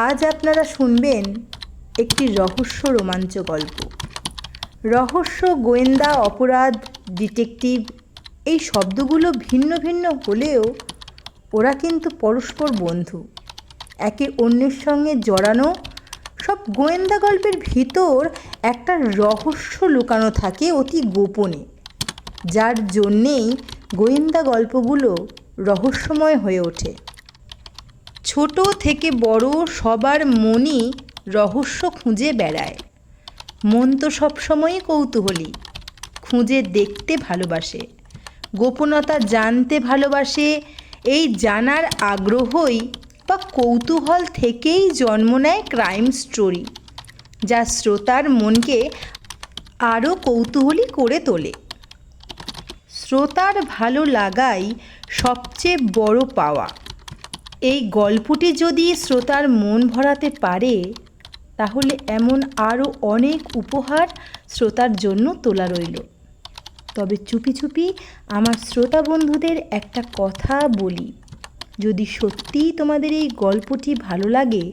আজ আপনারা শুনবেন একটি রহস্য রোমাঞ্চ গল্প। রহস্য, গোয়েন্দা, অপরাধ, ডিটেকটিভ এই শব্দগুলো ভিন্ন ভিন্ন হলেও ওরা কিন্তু পরস্পর বন্ধু। একে অন্যের সঙ্গে জড়ানো সব গোয়েন্দা গল্পের ভিতর একটা রহস্য লুকানো থাকে অতি গোপনে। যার জন্যেই গোয়েন্দা গল্পগুলো রহস্যময় হয়ে ওঠে। ছোট থেকে বড় সবার মনই রহস্য খুঁজে বেড়ায়। মন তো সবসময়ই কৌতূহলী, খুঁজে দেখতে ভালোবাসে, গোপনতা জানতে ভালোবাসে, এই জানার আগ্রহই বা কৌতূহল থেকেই জন্ম নেয় ক্রাইম স্টোরি, যা শ্রোতার মনকে আরও কৌতূহলী করে তোলে। শ্রোতার ভালো লাগাই সবচেয়ে বড় পাওয়া। এই গল্পটি যদি শ্রোতার মন ভরাতে পারে, তাহলে এমন আরও অনেক উপহার শ্রোতার জন্য তোলা রইল। তবে চুপি চুপি আমার শ্রোতা বন্ধুদের একটা কথা বলি। যদি সত্যিই তোমাদের এই গল্পটি ভালো লাগে,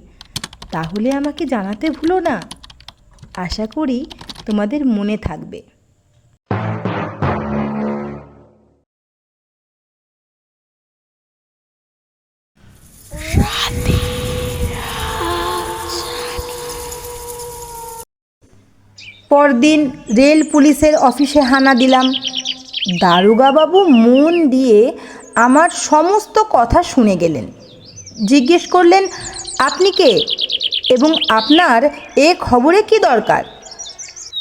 তাহলে আমাকে জানাতে ভুলো না। আশা করি তোমাদের মনে থাকবে। পরদিন রেল পুলিশের অফিসে হানা দিলাম। দারোগাবাবু মন দিয়ে আমার সমস্ত কথা শুনে গেলেন। জিজ্ঞেস করলেন, আপনি কে এবং আপনার এ খবরে কি দরকার?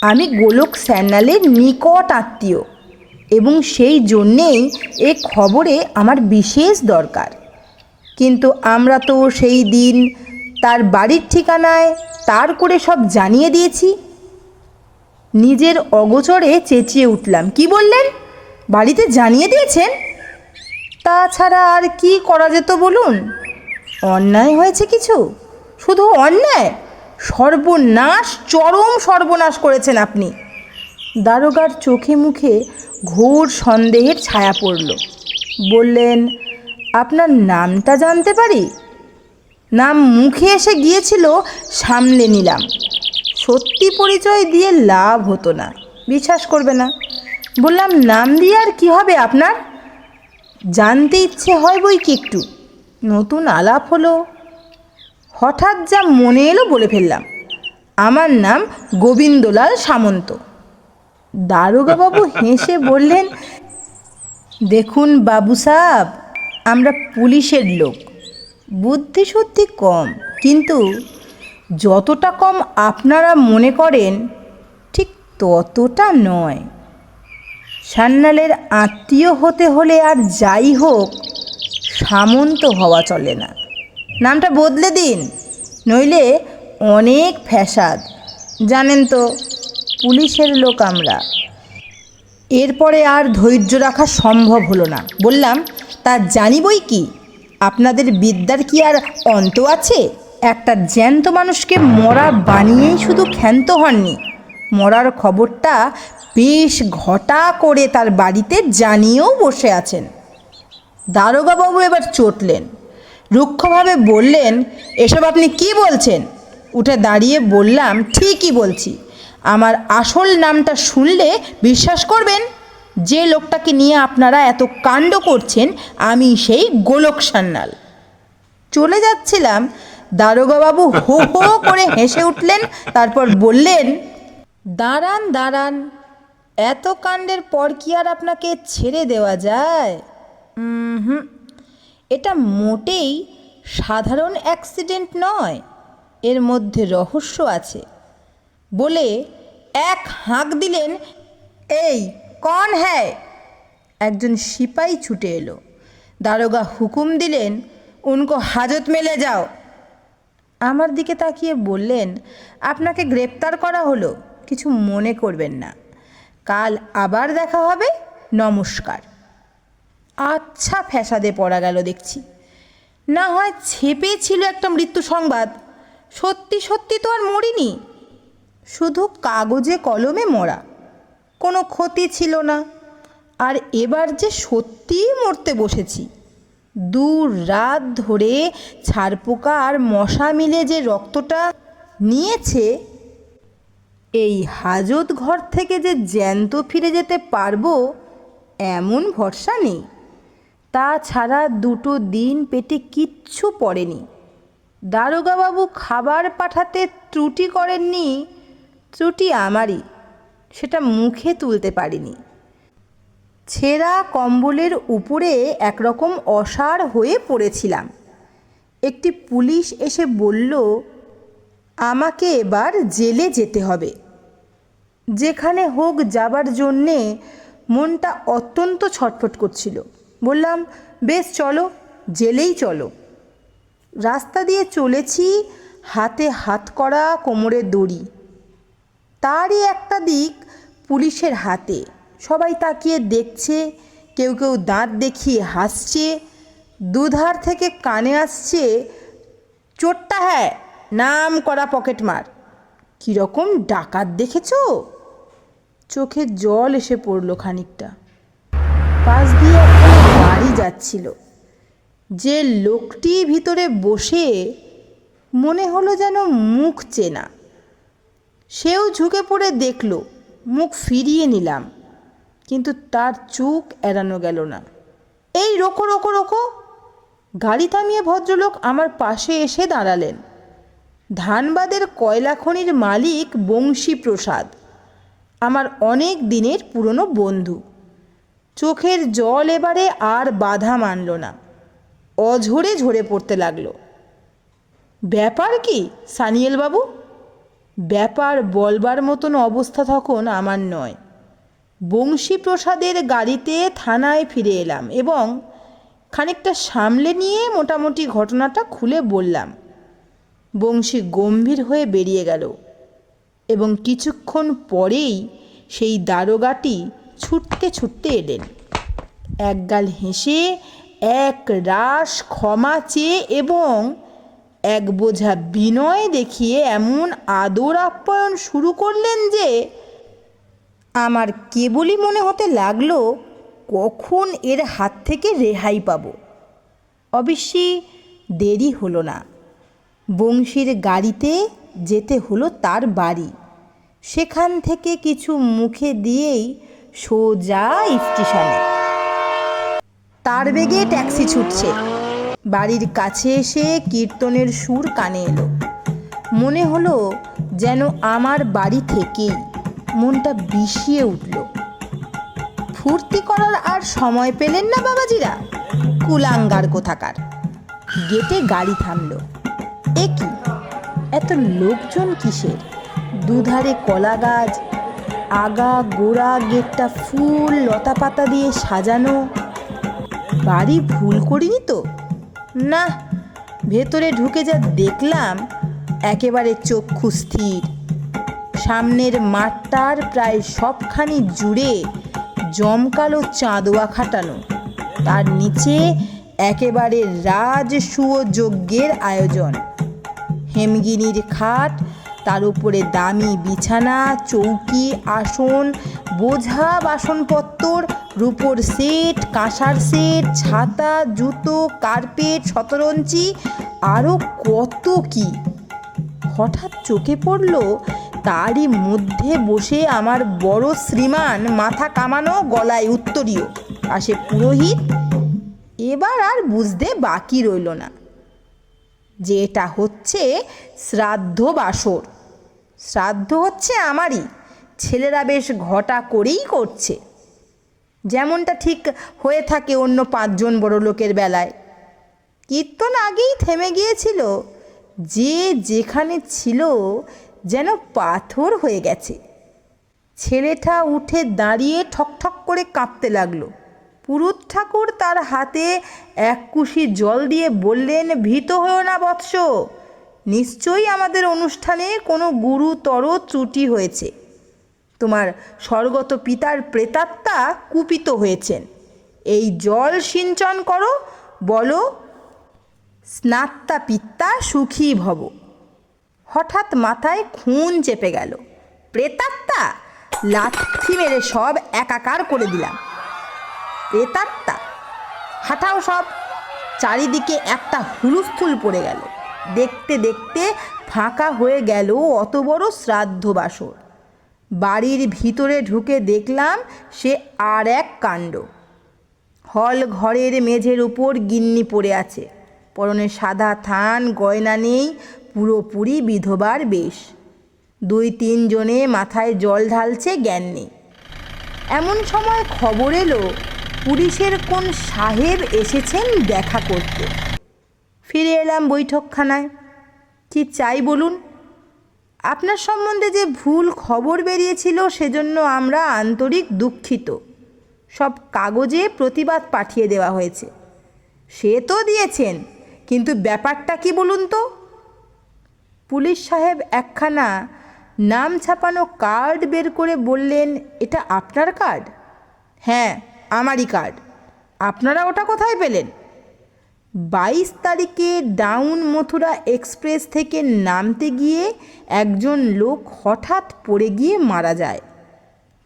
আমি গোলক স্যান্যালের নিকট আত্মীয় এবং সেই জন্যেই এ খবরে আমার বিশেষ দরকার। কিন্তু আমরা তো সেই দিন তার বাড়ির ঠিকানায় তার করে সব জানিয়ে দিয়েছি। নিজের অগোচরে চেঁচিয়ে উঠলাম। কি বললেন? বাড়িতে জানিয়ে দিয়েছেন? তাছাড়া আর কি করা যেত বলুন? অন্যায় হয়েছে কিছু? শুধু অন্যায়? সর্বনাশ, চরম সর্বনাশ করেছেন আপনি। দারোগার চোখে মুখে ঘোর সন্দেহের ছায়া পড়ল। বললেন, আপনার নামটা জানতে পারি? নাম মুখে এসে গিয়েছিল, সামলে নিলাম। সত্যি পরিচয় দিয়ে লাভ হতো না। বিশ্বাস করবে না। বললাম, নাম দিয়ে আর কী হবে আপনার? জানতে ইচ্ছে হয় বই কি একটু। নতুন আলাপ হলো। হঠাৎ যা মনে এলো বলে ফেললাম। আমার নাম গোবিন্দলাল সামন্ত। দারোগাবাবু হেসে বললেন, দেখুন বাবু সাহেব, আমরা পুলিশের লোক। বুদ্ধি সত্যি কম, কিন্তু যতটা কম আপনারা মনে করেন, ঠিক ততটা নয়। সান্যালের আত্মীয় হতে হলে আর যাই হোক, সামন্ত হওয়া চলে না। নামটা বদলে দিন, নইলে অনেক ফ্যাসাদ। জানেন তো, পুলিশের লোক আমরা। এরপরে আর ধৈর্য রাখা সম্ভব হলো না। বললাম, তা জানি বই কি? আপনাদের বিদ্যার কি আর অন্ত আছে? একটা জ্যান্ত মানুষকে মরা বানিয়েই শুধু ক্ষান্ত হননি। মরার খবরটা বেশ ঘটা করে তার বাড়িতে জানিয়েও বসে আছেন। দারোগাবাবু এবার চটলেন। রুক্ষভাবে বললেন, এসব আপনি কি বলছেন? উঠে দাঁড়িয়ে বললাম, ঠিকই বলছি। আমার আসল নামটা শুনলে বিশ্বাস করবেন? যে লোকটাকে নিয়ে আপনারা এত কাণ্ড করছেন, আমি সেই গোলক সান্যাল। চলে যাচ্ছিলাম। দারোগাবাবু হো হো করে হেসে উঠলেন, তারপর বললেন, দাঁড়ান দাঁড়ান, এত কাণ্ডের পর কি আর আপনাকে ছেড়ে দেওয়া যায়? হুম এটা মোটেই সাধারণ অ্যাক্সিডেন্ট নয়, এর মধ্যে রহস্য আছে। বলে এক হাঁক দিলেন, এই, কন হ্যায়? একজন সিপাই ছুটে এলো। দারোগা হুকুম দিলেন, উনকো হাজত মেলে যাও। আমার দিকে তাকিয়ে বললেন, আপনাকে গ্রেপ্তার করা হলো, কিছু মনে করবেন না। কাল আবার দেখা হবে, নমস্কার। আচ্ছা ফ্যাসাদে পড়া গেল দেখছি। না হয় ছেপে ছিল একটা মৃত্যু সংবাদ, সত্যি সত্যি তো আর মরিনি। শুধু কাগজে কলমে মরা, কোনো ক্ষতি ছিল না। আর এবার যে সত্যিই মরতে বসেছি দু রাত ধরে ছারপোকা আর মশা মিলে যে রক্তটা নিয়েছে, এই হাজত ঘর থেকে যে জ্যান্ত ফিরে যেতে পারব, এমন ভরসা নেই। তাছাড়া দুটো দিন পেটে কিচ্ছু পড়েনি। দারোগাবাবু খাবার পাঠাতে ত্রুটি করেননি, ত্রুটি আমারই, সেটা মুখে তুলতে পারিনি। ছেঁড়া কম্বলের উপরে একরকম অসাড় হয়ে পড়েছিলাম। একটি পুলিশ এসে বলল, আমাকে এবার জেলে যেতে হবে। যেখানে হোক যাবার জন্যে মনটা অত্যন্ত ছটফট করছিল। বললাম, বেশ, চলো, জেলেই চলো। রাস্তা দিয়ে চলেছি হাতে হাত করা কোমরে দড়ি। তারই একটা দিক পুলিশের হাতে। সবাই তাকিয়ে দেখছে, কেউ কেউ দাঁত দেখিয়ে হাসছে, দুধার থেকে কানে আসছে, চোরটা হ্যাঁ নাম করা পকেটমার কীরকম ডাকাত দেখেছ? চোখে জল এসে পড়ল খানিকটা। পাশ দিয়ে একটা গাড়ি যাচ্ছিল। যে লোকটি ভিতরে বসে মনে হলো যেন মুখ চেনা। সেও ঝুঁকে পড়ে দেখল, মুখ ফিরিয়ে নিলাম। কিন্তু তার চোখ এড়ানো গেল না। এই রোকো রোকো রোকো, গাড়ি থামিয়ে ভদ্রলোক আমার পাশে এসে দাঁড়ালেন। ধানবাদের কয়লা খনির মালিক বংশী প্রসাদ আমার অনেক দিনের পুরনো বন্ধু। চোখের জল এবারে আর বাধা মানল না, অঝরে ঝরে পড়তে লাগল। ব্যাপার কি সানিয়েল বাবু ব্যাপার বলবার মতন অবস্থা তখন আমার নয়। বংশীপ্রসাদের গাড়িতে থানায় ফিরে এলাম এবং খানিকটা সামলে নিয়ে মোটামুটি ঘটনাটা খুলে বললাম। বংশী গম্ভীর হয়ে বেরিয়ে গেল এবং কিছুক্ষণ পরেই সেই দারোগাটি ছুটতে ছুটতে এলেন। একগাল হেসে এক রাস ক্ষমা চেয়ে এবং এক বোঝা বিনয় দেখিয়ে এমন আদর আপ্যায়ন শুরু করলেন যে আমার কেবলই মনে হতে লাগল, কখন এর হাত থেকে রেহাই পাব। অবশ্যই দেরি হলো না। বংশীর গাড়িতে যেতে হলো তার বাড়ি। সেখান থেকে কিছু মুখে দিয়েই সোজা স্টেশনে। তার বেগে ট্যাক্সি ছুটছে। বাড়ির কাছে এসে কীর্তনের সুর কানে এলো। মনে হলো যেন আমার বাড়ি থেকেই। মনটা বিষিয়ে উঠল। ফুর্তি করার আর সময় পেলেন না বাবাজিরা। কুলাঙ্গার কোথাকার। গেটে গাড়ি থামল। এ কি? এত লোকজন কিসের? দুধারে কলা গাছ, আগা গোড়া গেটটা ফুল লতা পাতা দিয়ে সাজানো। বাড়ি ভুল করিনি তো? না ভেতরে ঢুকে যা দেখলাম, একেবারে চক্ষু স্থির। সামনের মাঠটার প্রায় সবখানি জুড়ে জমকালো চাঁদোয়া খাটানো। তার নিচে একেবারে রাজসুয় যজ্ঞের আয়োজন। হেমগিনির খাট, তার উপরে দামি বিছানা, চৌকি, আসন, বোঝা বাসনপত্তর, রূপোর সেট, কাঁসার সেট, ছাতা, জুতো, কার্পেট শতরঞ্চি আরও কত কি। হঠাৎ চোখে পড়ল তারই মধ্যে বসে আমার বড় শ্রীমান মাথা কামানো গলায় উত্তরীয়। পাশে পুরোহিত? এবার আর বুঝতে বাকি রইল না। যে এটা হচ্ছে শ্রাদ্ধ বাসর। শ্রাদ্ধ হচ্ছে আমারই। ছেলেরা বেশ ঘটা করেই করছে। যেমনটা ঠিক হয়ে থাকে অন্য পাঁচজন বড় লোকের বেলায়। কীর্তন আগেই থেমে গিয়েছিল। যে যেখানে ছিল যেন পাথর হয়ে গেছে। ছেলেটা উঠে দাঁড়িয়ে ঠকঠক করে কাঁপতে লাগল। পুরুত ঠাকুর তার হাতে এক কুশি জল দিয়ে বললেন, ভীত হয়েও না বৎস। নিশ্চয়ই আমাদের অনুষ্ঠানে কোনো গুরুতর ত্রুটি হয়েছে। তোমার স্বর্গত পিতার প্রেতাত্মা কুপিত হয়েছেন। এই জল সিঞ্চন করো, বলো স্নাত্তা পিত্তা সুখী ভব। হঠাৎ মাথায় খুন চেপে গেল। প্রেতাত্মা! লাথি মেরে সব একাকার করে দিলাম। প্রেতাত্মা! হাঁটাও সব। চারিদিকে একটা হুলুস্থুল পড়ে গেল। দেখতে দেখতে ফাঁকা হয়ে গেল অত বড় শ্রাদ্ধ বাসর। বাড়ির ভিতরে ঢুকে দেখলাম সে আর এক কাণ্ড। হল ঘরের মেঝের উপর গিন্নি পড়ে আছে। পরনে সাদা থান, গয়না নেই পুরোপুরি বিধবার বেশ। দুই তিনজনে মাথায় জল ঢালছে জ্ঞান। নেই এমন সময় খবর এলো, পুলিশের কোন সাহেব এসেছেন দেখা করতে। ফিরে এলাম বৈঠকখানায়। কি চাই বলুন? আপনার সম্বন্ধে যে ভুল খবর বেরিয়েছিল, সেজন্য আমরা আন্তরিক দুঃখিত। সব কাগজে প্রতিবাদ পাঠিয়ে দেওয়া হয়েছে। সে তো দিয়েছেন, কিন্তু ব্যাপারটা কি বলুন তো? পুলিশ সাহেব একখানা নাম ছাপানো কার্ড বের করে বললেন, এটা আপনার কার্ড হ্যাঁ আমারই কার্ড আপনারা ওটা কোথায় পেলেন? বাইশ তারিখে ডাউন মথুরা এক্সপ্রেস থেকে নামতে গিয়ে একজন লোক হঠাৎ পড়ে গিয়ে মারা যায়।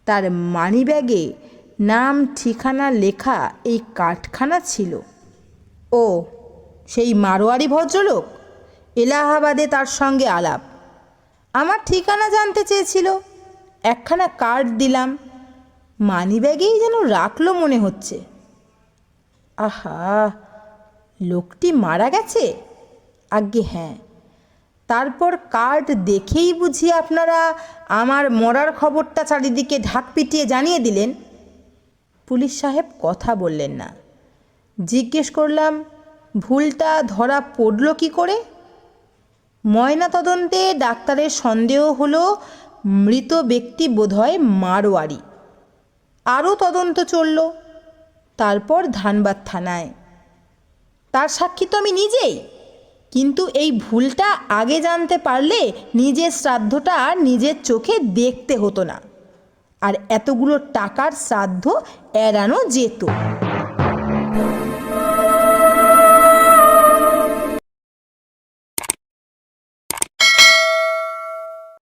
তার মানিব্যাগে নাম, ঠিকানা লেখা এই কার্ডখানা ছিল। ও, সেই মারোয়ারি ভদ্রলোক? এলাহাবাদে তার সঙ্গে আলাপ। আমার ঠিকানা জানতে চেয়েছিল। একখানা কার্ড দিলাম। মানিব্যাগেই যেন রাখল মনে হচ্ছে। আহা, লোকটি মারা গেছে? আজ্ঞে হ্যাঁ। তারপর কার্ড দেখেই বুঝি আপনারা আমার মরার খবরটা চারিদিকে ঢাক পিটিয়ে জানিয়ে দিলেন। পুলিশ সাহেব কথা বললেন না। জিজ্ঞেস করলাম, ভুলটা ধরা পড়ল কি করে? ময়না তদন্তে ডাক্তারের সন্দেহ হলো মৃত ব্যক্তি বোধহয় মারোয়ারি। আরও তদন্ত চলল। তারপর ধানবাদ থানায়। তার সাক্ষী তো আমি নিজেই। কিন্তু এই ভুলটা আগে জানতে পারলে নিজের শ্রাদ্ধটা আর নিজের চোখে দেখতে হতো না। আর এতগুলো টাকার শ্রাদ্ধ এড়ানো যেত।